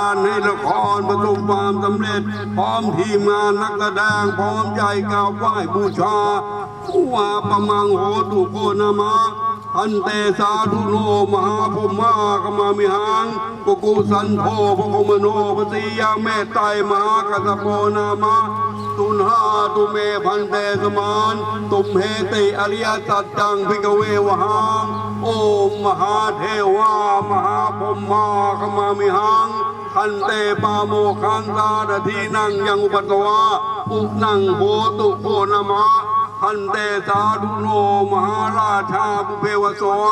านให้ละครประสบความสำเร็จ พร้อมทีมงานนักแสดงพร้อมใจกราบไหว้บูชาผู้ว่าประมังโหตุโกนามาอันเตสาธุโนมหาภุมมากมามิหังปกุสันโธปกุมโนปฏิยาเมตไตมหากัสโปนามาตุนหาตุเมพันเตสมานตุมเหติอริยสัจจังพิกเววหังโอมมหาเทวามหาพรหมาขมามิหัง ทันเตปาโมคังตาดทีนังยังอุปตวาอุนังโหตุโคนามะทันเตสาธุโนมหาราชาปุเพวสว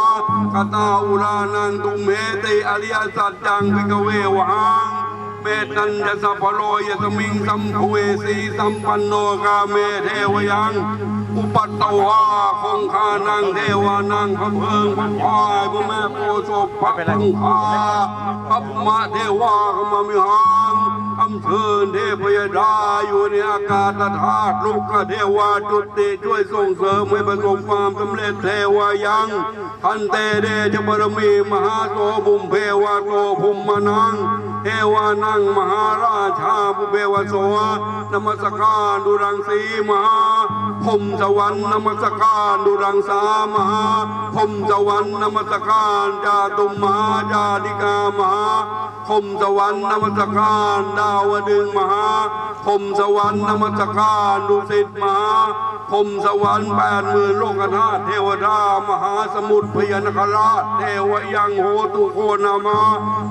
กตาอุรานังตุมเหติอริยสัจจังพิกเววหังเมตัญจะสัพพโลยสมิงสัมภเวสีสัมปันโนกาเมเทวยัง อุปัตตวาคงคานังเทวานังพระเพิงพระพายพระแม่โพศพพระคงคาพระภูมาเทวาขมามิหังคำเชิญเทพยดาอยู่ในอากาศธาตุลูกกเทวาจุติช่วยส่งเสริมให้ประสบความสำเร็จเทวายังทันเตเดชบารมีมหาโตบุมเพวาโตภุมมานัง เทวานังมหาราชาผู้เบวโสนมัสการดุรังสีมหาพมสวรรค์นมัสการดุรังสามหาพมสวรรค์นมัสการจาตุมมหาจาติกามหาพมสวรรค์นมัสการดาวดึงมหาพมสวรรค์นมัสการดุสิตมหา พรมสวรรค์แปดหมื่นโลกธาตุเทวดามหาสมุทรพยานคราชเทวยังโหตุโคนามา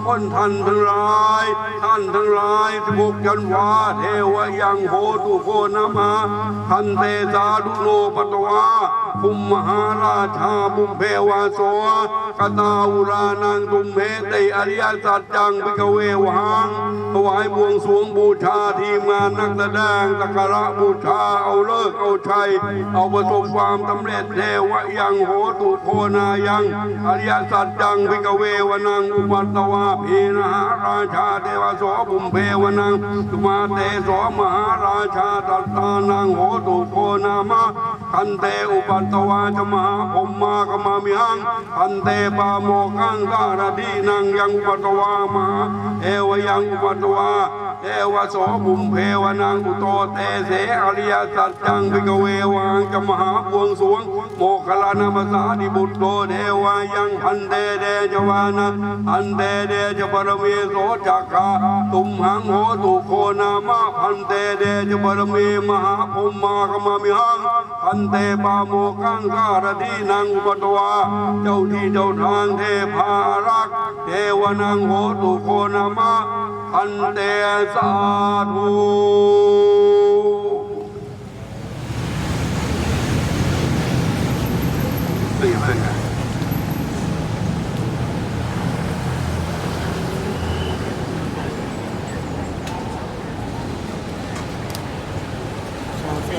พ้นทันทั้งหลาย ท่านทั้งหลายสิบกจันวาเทวยังโหตุโคนามาทันเตสาลุโนปตวาภุมมหาราชาบุมเพวาโสกตาอุรานังตุมเหตอริยสัจจังพิกเววังถวายบวงสวงบูชาทีมงานนักแสดงสักการะบูชาเอาเลิกเอาชัย เอาประสบความสำเร็จเทวยังโหตุโคนายังอริยสัจจังพิกเววนังอุปัตตวาพีนะหาราชาเทวโสบุมเพวนังสุมาเตโสมหาราชาตัตตานังโหตุโคนามะคันเตอุปัตตวาจมหาพรหมากมามิหังคันเตปาโมกังการดีนังยังอุปัตวามาเอวยังอุปัตวาเทวโสบุมเพวนังอุโตเตเสอริยสัจจังพิกเววังจะมหาบวงสวง โมคลานามาสาดิบุตโตเทวายังพันเตเดจวานะพันเตเดจปรมีโสจักขาตุมหังโหตุโคนามาพันเตเดจปรมีมหาภุมมากมามิหังพันเตปาโมกงการดีนางอุปตวาเจ้าที่เจ้าทางเทพารักษ์เทวนางโหตุโคนามะอันเตสาธุนี่เป็นไง อะฮะ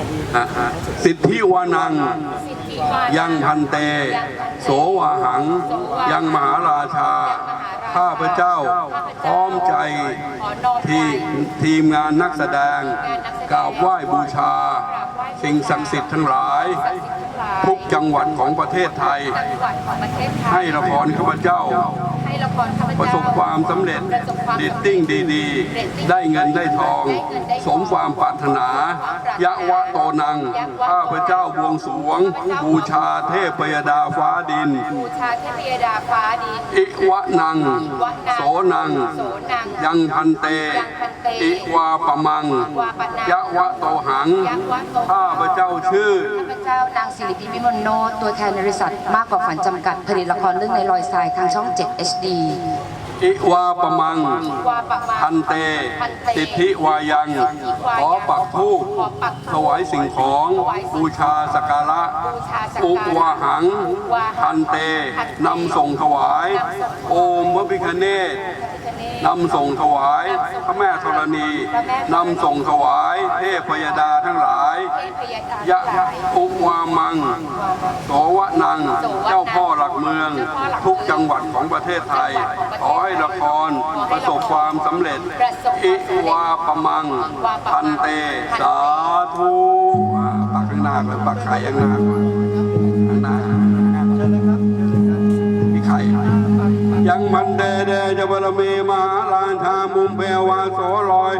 สิทธิวานัง ยังพันเต โสวาหัง ยังมหาราชา ข้าพเจ้าพร้อมใจที่ทีมงานนักแสดงกราบไหว้บูชา สิ่งศักดิ์สิทธิ์ทั้งหลาย ทุกจังหวัดของประเทศไทย ให้ละครข้าพเจ้า ให้ละครข้าพเจ้าประสบความสำเร็จประสบความเรตติ้งดีๆได้เงินได้ทองสมความปรารถนา ยะวะโตนังข้าพเจ้าบวงสรวงบูชาเทพยดาฟ้าดิน บูชาเทพยดาฟ้าดิน อิวะนัง วะนังโสนัง โสนังยังพันเต ยังพันเตอิวาปะมังวาปะนังยะวะโตหัง ยะวะโตหัง ข้าพเจ้าชื่อ ข้าพเจ้านางสิริพิมลโนตตัวแทนบริษัทมากกว่าฝันจำกัดผลิตละครเรื่องในรอยทรายทางช่อง 7 HD อิวาปะมังวาปะมังพันเตพันเต สิทธิวายัง ขอปักทูปขอปักธูปถวายสิ่งของถวายสิ่งของบูชาสักการะบูชาสักอุการะวาหังอุวาหัง พันเตพันเตนำส่งถวายนำส่งถวาย โอมพระพิคเนศ นำส่งถวายพระแม่ธรณีพระแม่ธรณี นำส่งถวายเทพยดาทั้งหลายเทพยดายะอุวามัง โสวะนัง เจ้าพ่อหลักเมือง ทุกจังหวัดของประเทศไทย ขอให้ละครประสบความสำเร็จ อิวาปะมัง พันเต สาธุอ่าปักข้างหน้าเลยปักไข่ข้างหน้า ยังมันเดเดจะบรมีมหาราชามุมเพวาโสลอย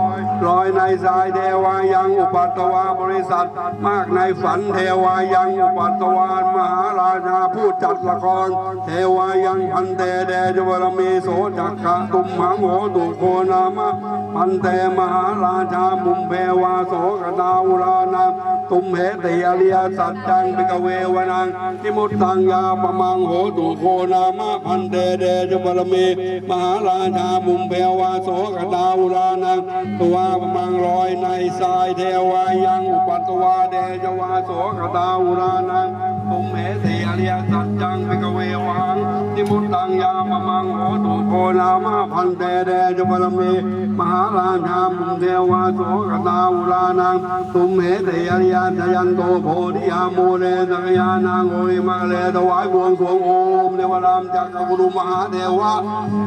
ลอยในสายเทวายังอุปัตตวาบริษัท มากในฝันเทวายังอุปัตตวานมหาราชาผู้จัดละคร เทวายังพันเตเดจวรมีโสจักขะตุมหังโหตุโคนามะพันเตมหาราชามุมเพวาโสกตาอุรานาตุมเหติอริยสัจจังปิกเววนังทิมุตตังยาปมังโหตุโคนามะพันเตเดจวรมีมหาราชามุมเพวาโสกตาอุรานังตัวมังลอยในทรายเทวายังอุปัตวาเดจวาโสกตาอุรานังตุมเหติอริยสัจจังเปกเววังนิมุตตังยามมังโหตุโคนามาพันเตเดจบรมีมหาราชามุเทวาโสกตาอุรานังตุมเหติอริยสัจยันโตโพธิยามูเลสักยานังโอริมะเลถวายบวงสรวงโอมเทวรามจักรกุรุมหาเทวะ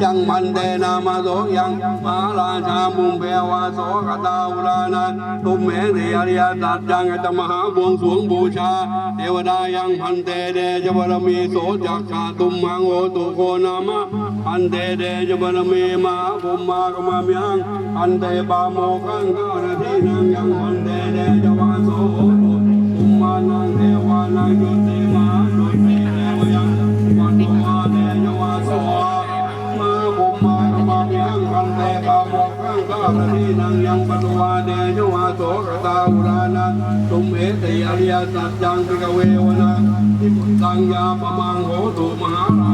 ยังมันเตนามาโสยังมาราชามุเทวาโสกตาอุรานังตุมเหติอริยสัจจังจะมหาบวงสวงบูชา เทวดายังพันเตเดจบรมีโสจักขาตุมหังโอตุโคนามะพันเตเดจบรมีมาภุมมากมามิหังพันเตปาโมกังกาณทีนังยังพันเตเดจวาโสโหตุมมานังเทวานังยุติ กังกาทีนังยังปัตวาเดจวาโสกตาอุรานังตุมเหติอริยสัจจังปิกเววนาทิมุตตังยาปมังโหตุมหารา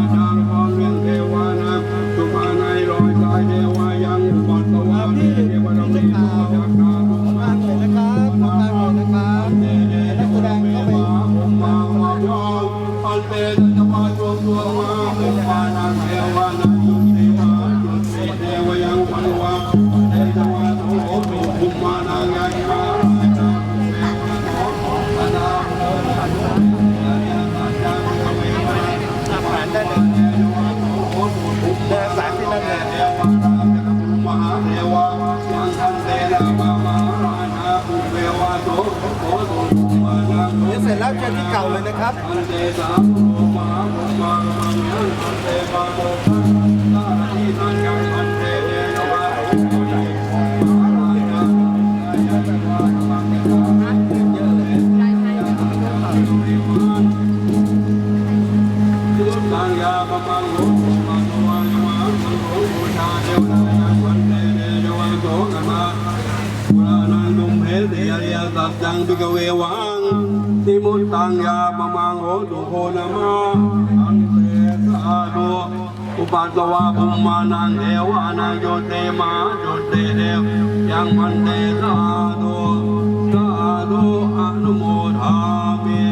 แล้วเจอที่เก่าเลยนะครับังทันเตปาโมทันตาที่ทันยังทันเตเดนะวาโสโสใหญ่มหาราชาอาจารย์วาสังฆาเยอะเลยยุตตังยาปมังโหตุมาโตวายมาสังโฆบูชาเทวดายังทันเตเดนะวาโสกันมาพุรานังดุมเหติอริยสัจจังปิกเววัง ติมุตตังยาปมังโหตุโคนามาอันเตสาธุอุปัตตวาภุมมานังเทวานังโยเตมาโยเตเดวยังมันเตสาธุสาธุอนุโมทามิ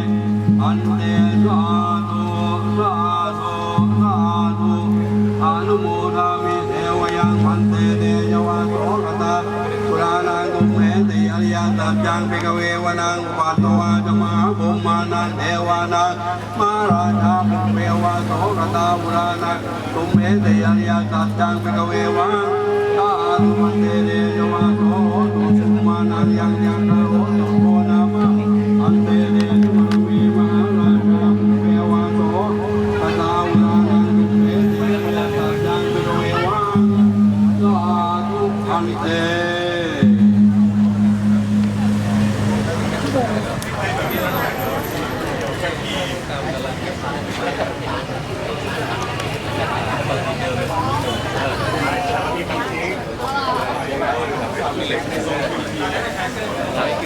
อันเตสาธุสาธุสาธุอนุโมทามิเทวยังมันเตเดยวาโสกตาพุรานังกุเหติอริยสัจจังปิกเววนังปัตตวาจมา ภุมมานาเทวานามาราชาภูเววาโสกตาบุรานาตุมเหติอริยสัจจังปิกเววาตาตุมันเตเรยวาโสตุภุมานายังยังกโเ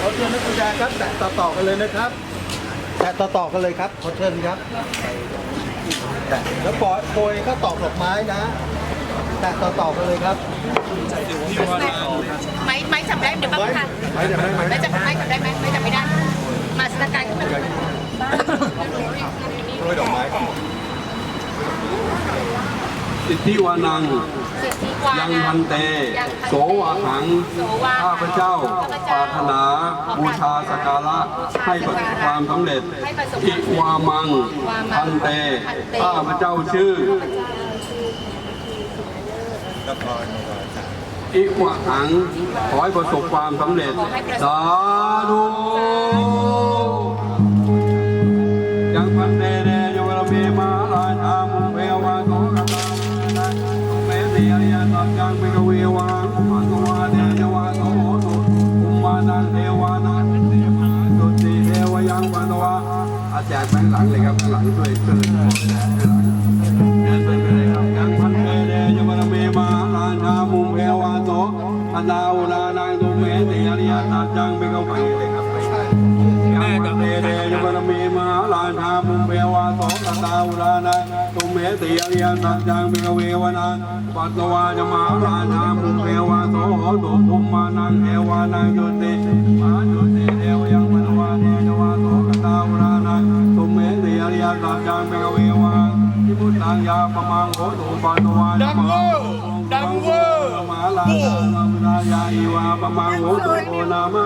ขอเชิญนักแสดงครับ แตะต่อๆกันเลยนะครับ แตะต่อๆกันเลยครับ ขอเชิญครับแตะแล้วปล่อยโปรยเข้าตอกดอกไม้นะ แตะต่อๆกันเลยครับไม้ไม้จับได้เดี๋ยวบ้างค่ะไม้จับได้ไหมจับไม้จับได้ไหมไม้จับไม่ได้ มาสถานการณ์ขึ้นมา โปรยดอกไม้สิทธิวานัง สิทธิวายังพันเต โสวาหัง ข้าพเจ้าปรารถนาบูชาสการะให้ประสบความสำเร็จอิวามัง พันเต ข้าพเจ้าชื่ออิวะหัง ขอให้ประสบความสำเร็จ สาธุ โย ตุเมติอริยสัจจังเบกเววนาปัตตวาจมาราชามุเอวาโสโหตุภุมมานังเอวานังยุติมาจุติเทวยังมนวาเดยวาโสกตาวรานังตุเมติอริยสัจจังเบกเววาทิมุตังยาปมังโหตุปันวาจมา ดังเวอร์มาลาลามุนายาอีวาปมังโหตุโกนามะ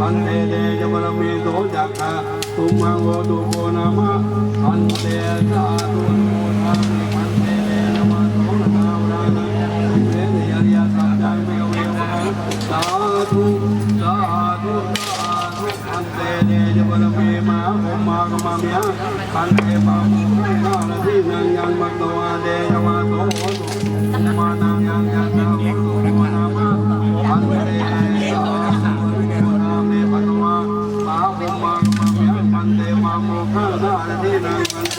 พันเตเดจมรมีโสจักขะตุมังโหตุโกนามะพันเตสาธุโมทังพันเตเดนมะโสนาวรานังตุเมเดยริยสัจจังเมเววะสาธุสาธุสาธุพันเตเดจมรมีมาโหมากมามยะพันเตปามุนาลที่นังยังมัตตวาเดยวาโตโหตุมานังยังยังนาโหตุโกนามะพันเตสาธุ โกนาเมปัตวาปาโหมากมามยะพันเตมาโมฆะนาลที่นังพันเต